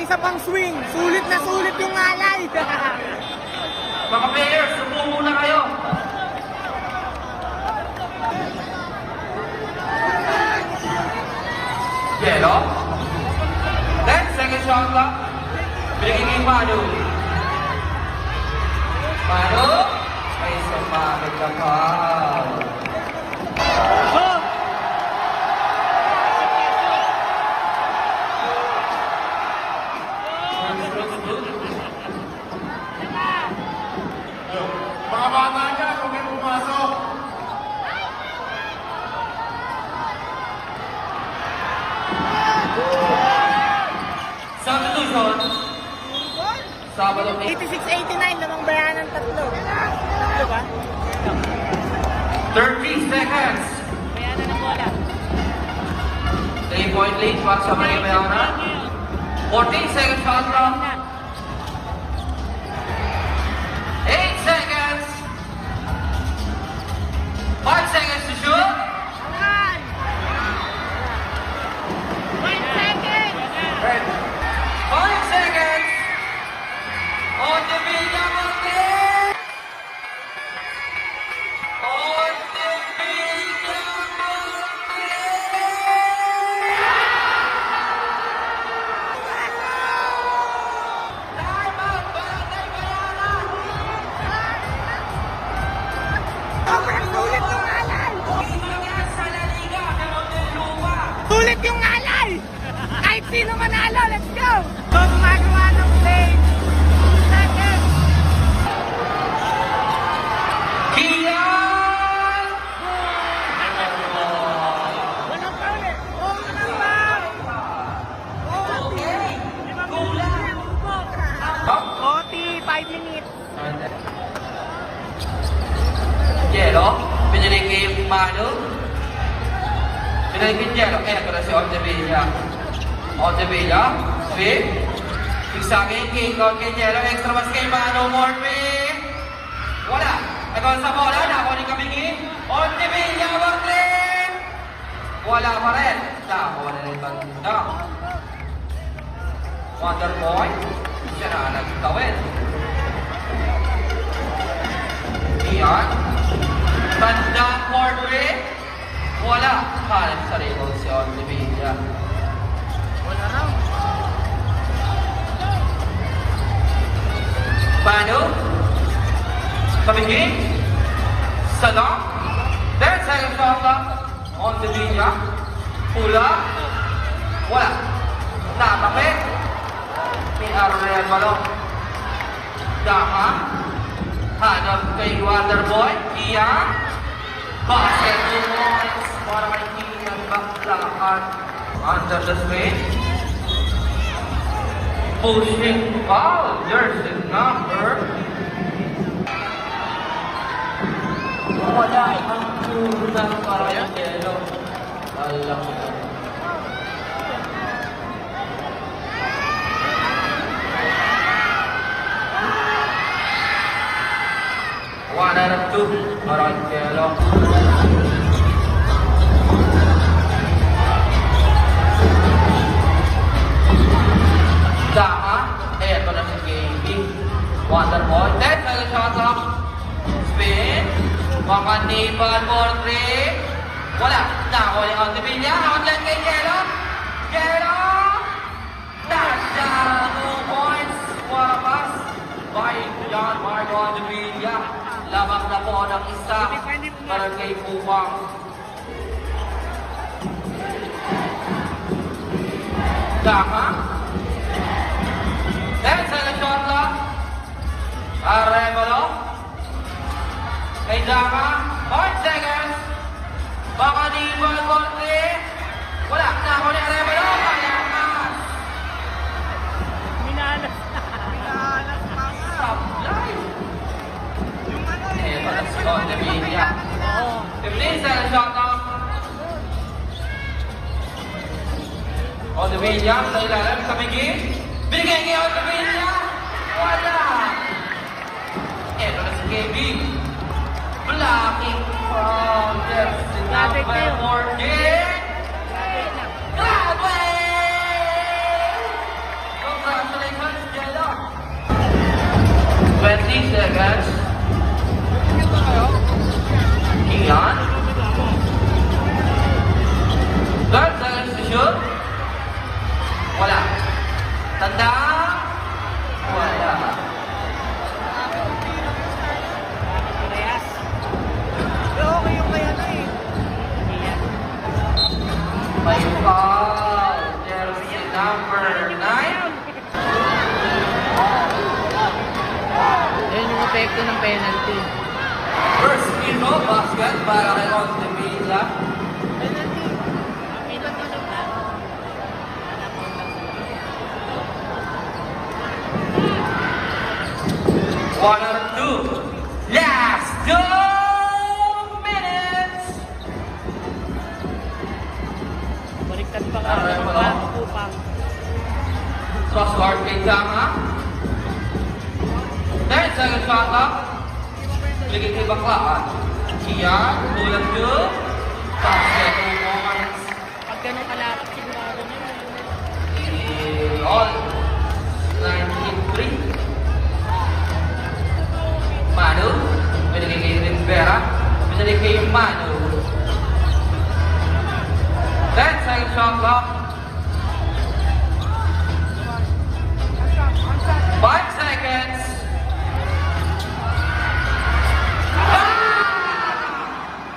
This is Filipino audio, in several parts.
nagkaisa pang swing, sulit na sulit yung alay. Mga players, sumo muna kayo. Yellow. 10 seconds shot clock. Kay Manu. Manu. May sumabit ka pa. Mga bata dyan, huwag kayo pumasok. Substitution. Sabado 8. 86-89, lamang bayanan tatlo. Diba? 30 seconds. Bayanan ng bola. 3 point lead para sa Maria Mayana. 14 seconds clock. 8 seconds. 5 seconds to shoot. One second! 5 Sulit yung alay! Kahit sino manalo, let's go! So, gumagawa ng play. Second! Kian! Walang eh. Oo, ano ba? Okay. Kulang. Up. Oti, 5 minutes. Yelo, pinili kay Manu. Pinili kay Yelo, kaya ko na si Oldevilla. Oldevilla, sweep. Isagin kay Ikaw kay Yelo, extra mas kay Manu, more pick. Wala. Ikaw sa bola, nako ni Kabingi. Oldevilla, Martin! Wala pa rin. Nako na rin banda. Wonder Boy, siya na nagtawid. Iyan. Banda Portrait. Wala. Hanap sa rebound si Ontivilla. Wala raw. Manu. Kabigi. Salam. 10 seconds shot clock. Ontivilla. Pula. Wala. Tatapit. Ni Arnel Balong. Dama. Hanap kay Waterboy. Iya. Basket para kay Kian Baklakan. Under the screen. Pushing foul. Jersey number. Wala ang tunang para yung yellow. Alam mo. One out of two. Yung yellow. Wonderboy. 10 seconds shot clock. Spin. Mga nipal for three. Wala. Nako ni Ontivilla. Outlet kay Yelo. Yelo. Touchdown. Two points. What a pass. By John Marco Ontivilla. Lamang na po ng isa. Para kay Pumang. Dama. Oldevilla, sa ilalim, sa bigin. Bigay kay Oldevilla. Wala. Eto na si KB. Blocking from Grabe number kayo. 14. Gladway! Congratulations, Jello. 20 seconds. Epekto ng penalty. First hero basket para kay Montevilla. One or two. Last two minutes. Baliktad pa ka. Tama yung mga- Parang kupang. Cross guard kay Tama. 10 seconds shot clock. Bigay kay Baklaan. Kian, tulad nyo. Basket, two moments. Pag ganun kalakap, sigurado niya. Eh, All 19-3. Manu, binigay kay Rivera. Binigay kay Manu. 10 seconds shot clock. 5 seconds. Ah!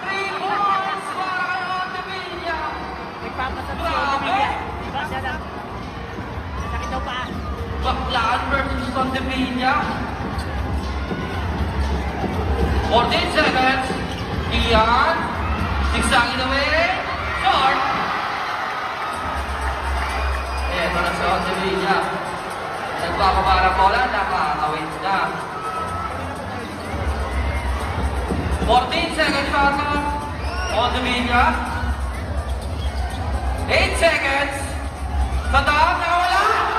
Three points para kay Montevilla. Nagpapasat si Olivia. Diba siya lang? Sakit daw pa. Baklaan versus Montevilla. 14 seconds. Ian. Sigsangin away. Short. Eto na si Montevilla. Nagpapabara bola. Nakakawin na. 14 seconds shot clock. Montevilla. 8 seconds. Sa taas, nakawala.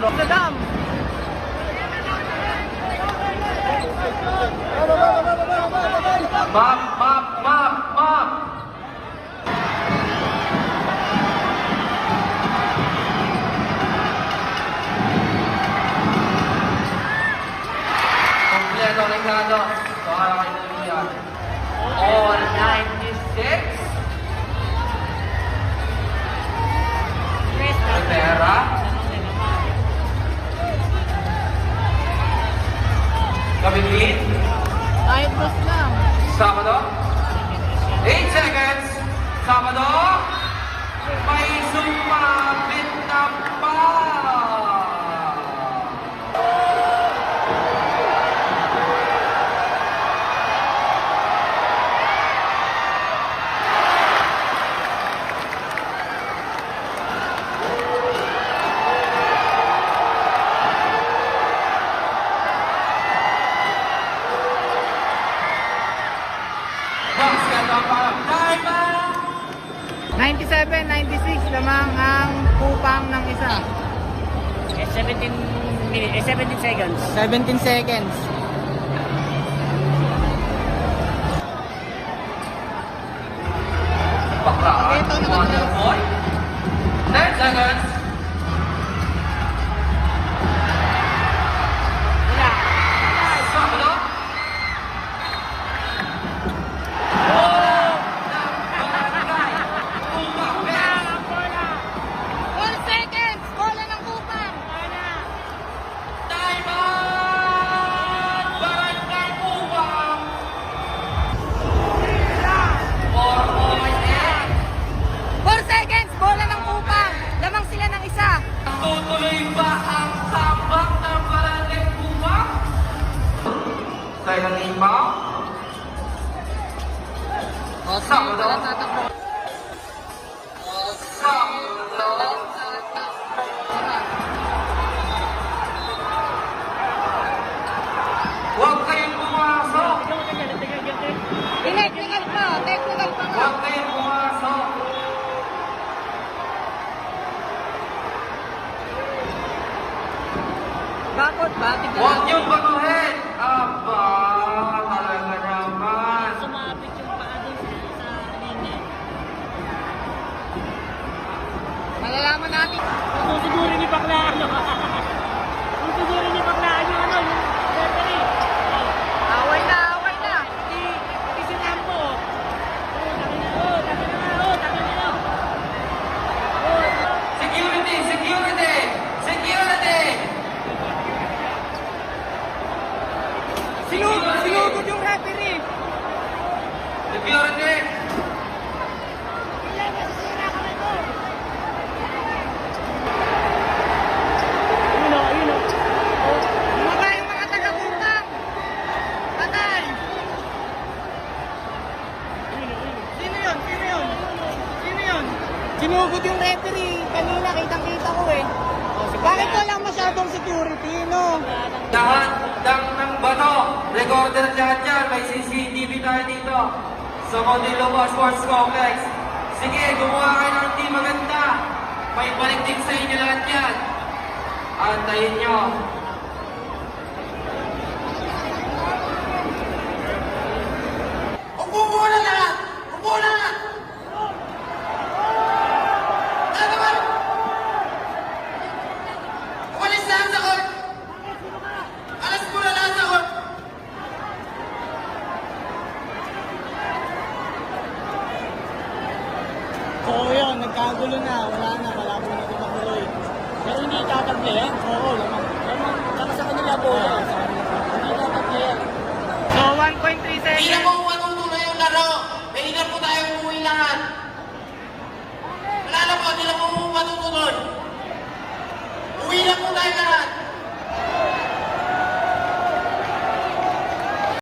Rotterdam. Bam, bam, bam, bam. Không nghe cho đánh ra cho. Đó 15. Kahit boss lang. Sabado. 8 seconds. Sabado. 97-96 lamang ang kupang ng isa. Eh, 17 minutes, eh, 17 seconds. 17 seconds. Baklaan. Ito naman kayo ng imaw. Sabulo. Sabulo. Huwag kayong pumasok. Ingat, ingat pa. Technical pa. Huwag kayong pumasok. Bakit ba? Security, no? Lahat ng, ng bato, recorder lahat yan. May CCTV tayo dito sa Mondilova Sports Complex. Sige, gumawa kayo ng team maganda. May balik din sa inyo lahat yan. Antayin nyo. Upo muna lahat! Upo na! Ano naman? Umalis na ang sakot! Alas mo na lang sakot! So yun, nagkagulo na. Wala na, malabo na ito matuloy. Pero hindi tatable yan. Oo, naman. Tama, tama sa kanila po. Hindi tatable yan. So 1.3 Hindi na seconds. po matutuloy yung laro! Pwede na po tayo umuwi lahat! Wala na po, hindi na po matutuloy! Uwi na po tayo lahat!